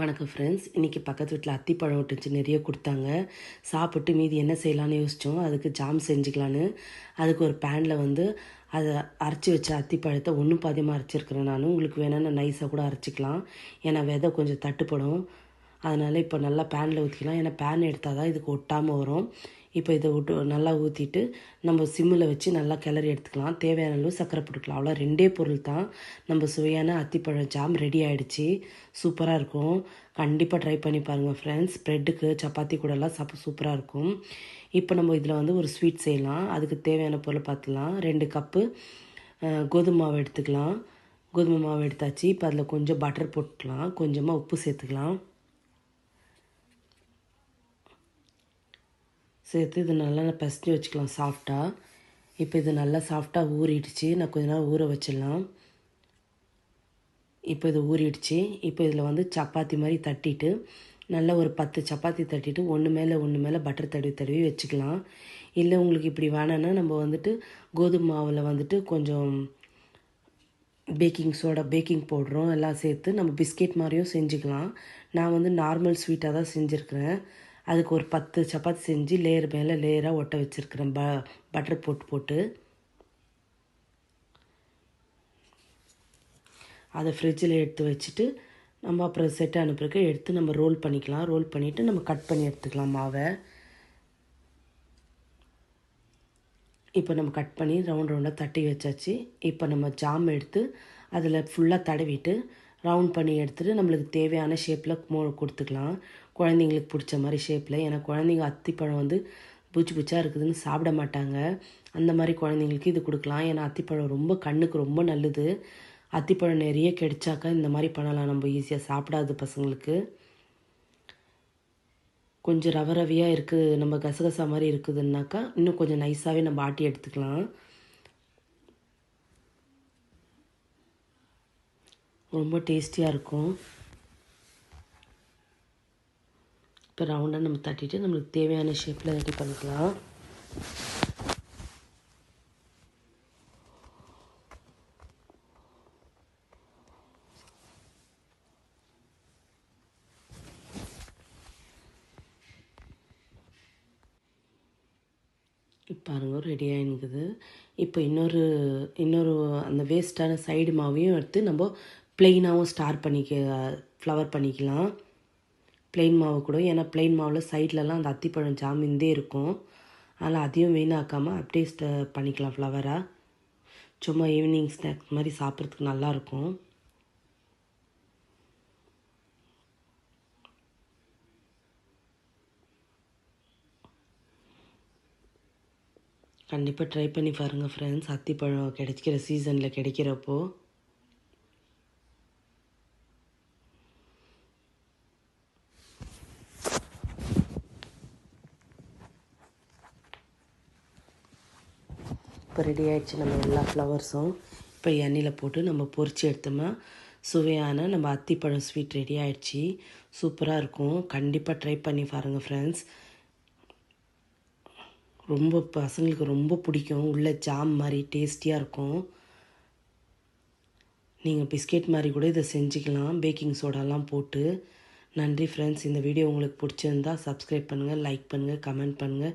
வணக்கம் ஃப்ரெண்ட்ஸ் இன்றைக்கி பக்கத்து வீட்டில் அத்திப்பழம் விட்டுச்சு நிறைய கொடுத்தாங்க. சாப்பிட்டு மீதி என்ன செய்யலான்னு யோசித்தோம் அதுக்கு ஜாம் செஞ்சுக்கலான்னு. அதுக்கு ஒரு பேனில் வந்து அதை அரைச்சி வச்ச அத்திப்பழத்தை ஒன்றும் பாதியமாக அரைச்சிருக்கிறேன் நான். உங்களுக்கு வேணும்னா நைஸாக கூட அரைச்சிக்கலாம். ஏன்னா விதை கொஞ்சம் தட்டுப்படும். அதனால் இப்போ நல்லா பேனில் ஊற்றிக்கலாம் ஏன்னா பேன் எடுத்தால் தான் இதுக்கு ஒட்டாமல் வரும். இப்போ இதை விட்டு நல்லா ஊற்றிட்டு நம்ம சிம்மில் வச்சு நல்லா கிளறி எடுத்துக்கலாம். தேவையான அளவு சர்க்கரை போட்டுக்கலாம். அவ்வளோ ரெண்டே பொருள் தான். நம்ம சுவையான அத்திப்பழம் ஜாம் ரெடி ஆகிடுச்சு சூப்பராக இருக்கும். கண்டிப்பாக ட்ரை பண்ணி பாருங்கள் ஃப்ரெண்ட்ஸ் ப்ரெட்டுக்கு சப்பாத்தி கூடலாம் சாப்பிட சூப்பராக இருக்கும். இப்போ நம்ம இதில் வந்து ஒரு ஸ்வீட் செய்யலாம். அதுக்கு தேவையான பொருள் பார்த்துலாம் ரெண்டு கப்பு கோதுமை மாவு எடுத்துக்கலாம். கோதுமை மாவு எடுத்தாச்சு. இப்போ அதில் கொஞ்சம் பட்டர் போட்டுக்கலாம். கொஞ்சமாக உப்பு சேர்த்துக்கலாம். சேர்த்து இது நல்லா பசஞ்சு வச்சுக்கலாம் சாஃப்டாக இப்போ இது நல்லா சாஃப்டாக ஊறிடுச்சு. நான் கொஞ்ச நேரம் ஊற வச்சிடலாம். இப்போ இது ஊறிடுச்சு. இப்போ இதில் வந்து சப்பாத்தி மாதிரி தட்டிட்டு நல்லா ஒரு பத்து சப்பாத்தி தட்டிட்டு ஒன்று மேலே ஒன்று மேலே பட்டர் தடவி தடவி வச்சுக்கலாம். இல்லை உங்களுக்கு இப்படி வேணான்னா நம்ம வந்துட்டு கோதுமை மாவில் வந்துட்டு கொஞ்சம் பேக்கிங் சோடா பேக்கிங் பவுடரும் எல்லாம் சேர்த்து நம்ம பிஸ்கெட் மாதிரியும் செஞ்சுக்கலாம். நான் வந்து நார்மல் ஸ்வீட்டாக தான் செஞ்சுருக்கிறேன். அதுக்கு ஒரு பத்து சப்பாத்தி செஞ்சு லேயர் மேலே லேயராக ஒட்ட வச்சுருக்கிறேன். ப பட்டர் போட்டு போட்டு. அதை ஃப்ரிட்ஜில் எடுத்து வச்சுட்டு நம்ம அப்புறம் செட் அனுப்புறதுக்கு எடுத்து நம்ம ரோல் பண்ணிக்கலாம். ரோல் பண்ணிவிட்டு நம்ம கட் பண்ணி எடுத்துக்கலாம் மாவை. இப்போ நம்ம கட் பண்ணி ரவுண்ட் ரவுண்டாக தட்டி வச்சாச்சு. இப்போ நம்ம ஜாம் எடுத்து அதில் ஃபுல்லாக தடவிட்டு ரவுண்ட் பண்ணி எடுத்துகிட்டு நம்மளுக்கு தேவையான ஷேப்பில் மோ கொடுத்துக்கலாம். குழந்தைங்களுக்கு பிடிச்ச மாதிரி ஷேப்பில் ஏன்னா குழந்தைங்க அத்திப்பழம் வந்து பூச்சி பூச்சாக இருக்குதுன்னு சாப்பிட மாட்டாங்க. அந்த மாதிரி குழந்தைங்களுக்கு இது கொடுக்கலாம். ஏன்னா அத்திப்பழம் ரொம்ப கண்ணுக்கு ரொம்ப நல்லது. அத்திப்பழம் நிறைய கிடைச்சாக்கா இந்த மாதிரி பண்ணலாம். நம்ம ஈஸியாக சாப்பிடாது பசங்களுக்கு. கொஞ்சம் ரவ ரவியாக இருக்குது நம்ம கசகசா மாதிரி இருக்குதுன்னாக்கா இன்னும் கொஞ்சம் நைஸாகவே நம்ம ஆட்டி எடுத்துக்கலாம். ரொம்ப டேஸ்டியாக இருக்கும். இப்போ ரவுண்டாக நம்ம தட்டிட்டு நம்மளுக்கு தேவையான ஷேப்பில் ரெடி பண்ணிக்கலாம். பாருங்க ரெடி ஆகினுக்குது இப்போ இன்னொரு இன்னொரு அந்த வேஸ்ட்டான சைடு மாவையும் எடுத்து நம்ம ப்ளெயினாகவும் ஸ்டார் பண்ணிக்க ஃப்ளவர் பண்ணிக்கலாம். பிளெயின் மாவு கூட. ஏன்னா பிளெயின் மாவில் சைட்லலாம் அந்த அத்திப்பழம் ஜாமீன்தே இருக்கும். அதனால் அதையும் வீணாக்காமல் அப்படியே பண்ணிக்கலாம் ஃப்ளவராக சும்மா ஈவினிங் ஸ்நாக்ஸ் மாதிரி சாப்பிட்றதுக்கு நல்லாயிருக்கும். கண்டிப்பாக ட்ரை பண்ணி பாருங்கள் ஃப்ரெண்ட்ஸ் அத்திப்பழம் கிடைக்கிற சீசனில் கிடைக்கிறப்போ. இப்போ ரெடி ஆகிடுச்சு நம்ம எல்லா ஃப்ளவர்ஸும் இப்போ எண்ணெயில் போட்டு நம்ம பொறிச்சு எடுத்தோம்னா சுவையான நம்ம அத்திப்பழம் ஸ்வீட் ரெடி ஆகிடுச்சி சூப்பராக இருக்கும். கண்டிப்பாக ட்ரை பண்ணி பாருங்கள் ஃப்ரெண்ட்ஸ் ரொம்ப பசங்களுக்கு ரொம்ப பிடிக்கும். உள்ள ஜாம் மாதிரி டேஸ்டியாக இருக்கும். நீங்கள் பிஸ்கெட் மாதிரி கூட இதை செஞ்சுக்கலாம். பேக்கிங் சோடாலாம் போட்டு. நன்றி ஃப்ரெண்ட்ஸ் இந்த வீடியோ உங்களுக்கு பிடிச்சிருந்தா சப்ஸ்கிரைப் பண்ணுங்கள் லைக் பண்ணுங்கள் கமெண்ட் பண்ணுங்கள்